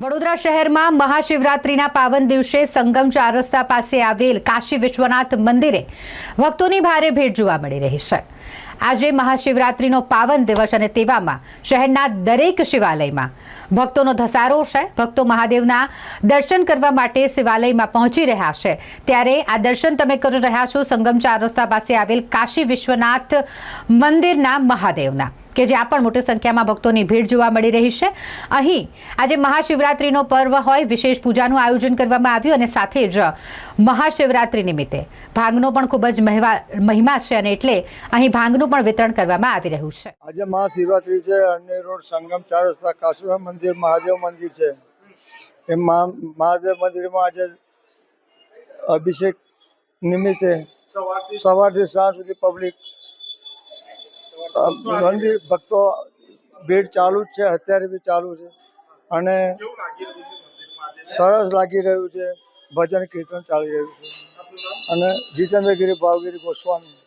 વડોદરા શહેરમાં મહાશિવરાત્રિના પાવન દિવસે સંગમ ચાર રસ્તા પાસે આવેલ કાશી વિશ્વનાથ મંદિરે ભક્તોની ભારે ભીડ જોવા મળી રહી છે. આજે મહાશિવરાત્રિનો પાવન દિવસ અને તેવામાં શહેરના દરેક શિવાલયમાં ભક્તોનો ધસારો છે. ભક્તો મહાદેવના દર્શન કરવા માટે શિવાલયમાં પહોંચી રહ્યા છે. ત્યારે આ દર્શન તમે કરી રહ્યા છો. સંગમ ચાર રસ્તા પાસે આવેલ કાશી વિશ્વનાથ મંદિરના મહાદેવના, કે જ્યાં પણ મોટી સંખ્યામાં ભક્તોની ભીડ જોવા મળી રહી છે. અહીં આજે મહાશિવરાત્રિનો પર્વ હોય, વિશેષ પૂજાનું આયોજન કરવામાં આવ્યું અને સાથે જ મહાશિવરાત્રિ નિમિત્તે. ભાંગનો પણ ખૂબ જ મહિમા છે અને એટલે અહીં ભાંગનું પણ વિતરણ કરવામાં આવી રહ્યું છે. આજે મહાશિવરાત્રિ છે અને રોડ સંગમ, ચાર રસ્તા કાશુરા મંદિર, મહાદેવ મંદિર છે. એ મહા- મહાદેવ મંદિરમાં આજે અભિષેક નિમિત્તે સવારથી સાંજ સુધી પબ્લિક મંદિર ભક્તો ભીડ ચાલુ જ છે, અત્યારે બી ચાલુ છે. અને સરસ લાગી રહ્યું છે. ભજન કીર્તન ચાલી રહ્યું છે. અને જીતેન્દ્રગીરી ભાવગીરી ગોસ્વામી.